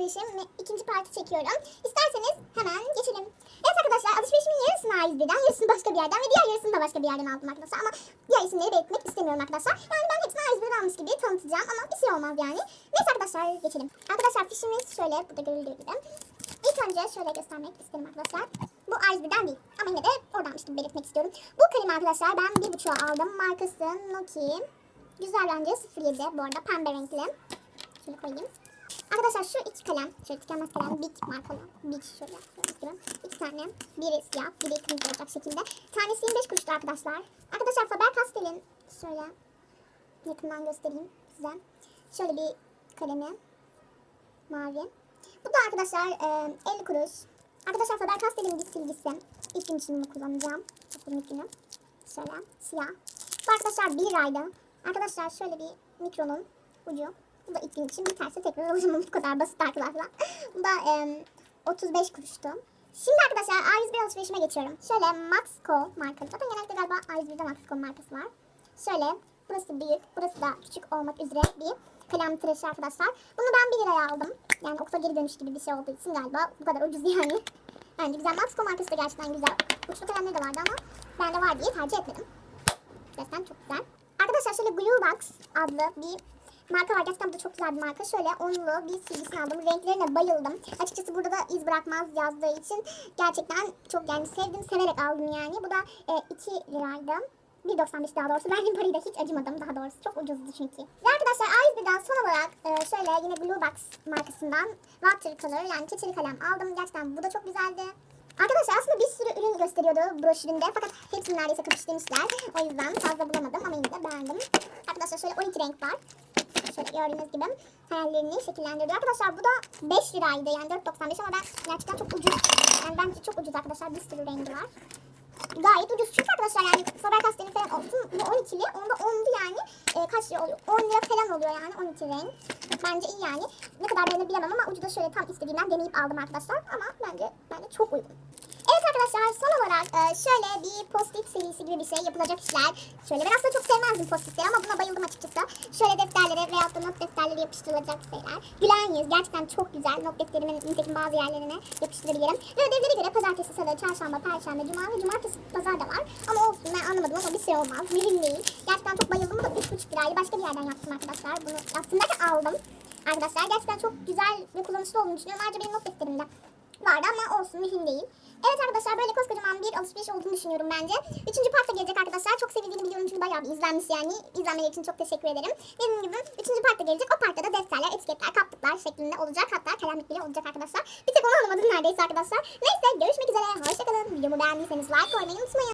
alışverişim ve ikinci parti çekiyorum. İsterseniz hemen geçelim. Evet arkadaşlar alışverişimin yarısını A101'den, yarısını başka bir yerden ve diğer yarısını da başka bir yerden aldım arkadaşlar. Ama diğer isimleri belirtmek istemiyorum arkadaşlar. Yani ben hepsini A101'den almış gibi tanıtacağım ama bir şey olmaz yani. Neyse arkadaşlar geçelim. Arkadaşlar fişimiz şöyle burada görüldüğü gibi. İlk önce şöyle göstermek isterim arkadaşlar. Bu A101'den değil ama yine de oradanmış gibi belirtmek istiyorum. Bu kalemi arkadaşlar ben bir buçuğa aldım. Markası Noki. Güzel bence 07 bu arada pembe renkli. Şöyle koyayım. Arkadaşlar şu iki kalem, şöyle tükenmez kalem, Bic markalı. Bic şöyle yapıyorum. İki tane. Biri siyah, biri kırmızı olacak şekilde. Tanesi 25 kuruştu arkadaşlar. Arkadaşlar Faber-Castell'in şöyle yakından göstereyim size. Şöyle bir kalemi. Mavi. Bu da arkadaşlar e, 50 kuruş. Arkadaşlar Faber-Castell'in bir silgisi. İlk gün için bunu kullanacağım. Okulun günü. Şöyle siyah. Bu arkadaşlar 1 liraydı. Arkadaşlar şöyle bir mikronun ucu. Bu da ilk gün için biterse tekrar alacağım. Bu kadar basit arkadaşlar. Bu da e, 35 kuruştu. Şimdi arkadaşlar A101 alışverişime geçiyorum. Şöyle Maxco markalı. Zaten genellikle galiba A101'de Maxco markası var. Şöyle burası büyük, burası da küçük olmak üzere bir kalem tıraşı arkadaşlar. Bunu ben 1 liraya aldım. Yani okula geri dönüş gibi bir şey olduğu için galiba bu kadar ucuz yani. Bence güzel. Maxco markası da gerçekten güzel. Uçlu kalemleri de vardı ama bende var diye tercih etmedim. Gerçekten çok güzel. Arkadaşlar şöyle Glue Box adlı bir marka var. Gerçekten bu da çok güzel bir marka. Şöyle onlu bir silgisini aldım. Renklerine bayıldım. Açıkçası burada da iz bırakmaz yazdığı için gerçekten çok yani sevdim. Severek aldım yani. Bu da e, 2 liraydı. 1.95 daha doğrusu. Verdiğim parayı da hiç acımadım daha doğrusu. Çok ucuzdu çünkü. Ve arkadaşlar A101'den son olarak e, şöyle yine Glue Box markasından Watercolor yani keçeli kalem aldım. Gerçekten bu da çok güzeldi. Arkadaşlar aslında bir sürü ürün gösteriyordu broşüründe fakat hepsini neredeyse kapıştırmışlar. O yüzden fazla bulamadım ama yine de beğendim. Arkadaşlar şöyle 12 renk var. Şöyle gördüğünüz gibi hayallerini şekillendiriyor. Arkadaşlar bu da 5 liraydı yani 4.95 ama ben gerçekten çok ucuz. Yani bence çok ucuz arkadaşlar bir sürü rengi var. Gayet ucuz çünkü arkadaşlar yani Faber-Castell'in falan olsun bu 12'li onda 10'du yani e, kaç lira oluyor 10 lira falan oluyor yani 12 renk. Bence iyi yani. Ne kadar beğenir bilemem ama ucu da şöyle tam istediğimden deneyip aldım arkadaşlar ama bence bence çok uygun. Evet arkadaşlar son olarak e, şöyle bir post-it serisi gibi bir şey yapılacak işler. Şöyle ben aslında çok sevmezdim post-itleri ama buna bayıldım açıkçası. Şöyle defterlere veyahut da not defterleri yapıştırılacak şeyler. Gülen yüz gerçekten çok güzel. Not defterimin nitekim bazı yerlerine yapıştırabilirim. Ve ödevlere göre pazartesi, salı, çarşamba, perşembe, cuma ve cumartesi pazar da var. Ama olsun ben anlamadım ama bir şey olmaz. Mühim değil. Gerçekten çok bayıldım. Bu da 3,5 liraydı. Başka bir yerden yaptım arkadaşlar. Bunu aslında da aldım. Arkadaşlar gerçekten çok güzel ve kullanışlı olduğunu düşünüyorum. Ayrıca benim not defterimde vardı ama olsun mühim değil. Evet arkadaşlar böyle koskocaman bir alışveriş olduğunu düşünüyorum bence. Üçüncü part da gelecek arkadaşlar. Çok sevildiğini biliyorum çünkü bayağı bir izlenmiş yani. İzlenmeleri için çok teşekkür ederim. Dediğim gibi üçüncü part da gelecek. O partta da defterler, etiketler, kaplıklar şeklinde olacak. Hatta kalemlik bile olacak arkadaşlar. Bir tek onu anlamadım neredeyse arkadaşlar. Neyse görüşmek üzere. Hoşçakalın. Videomu beğendiyseniz like koymayı unutmayın.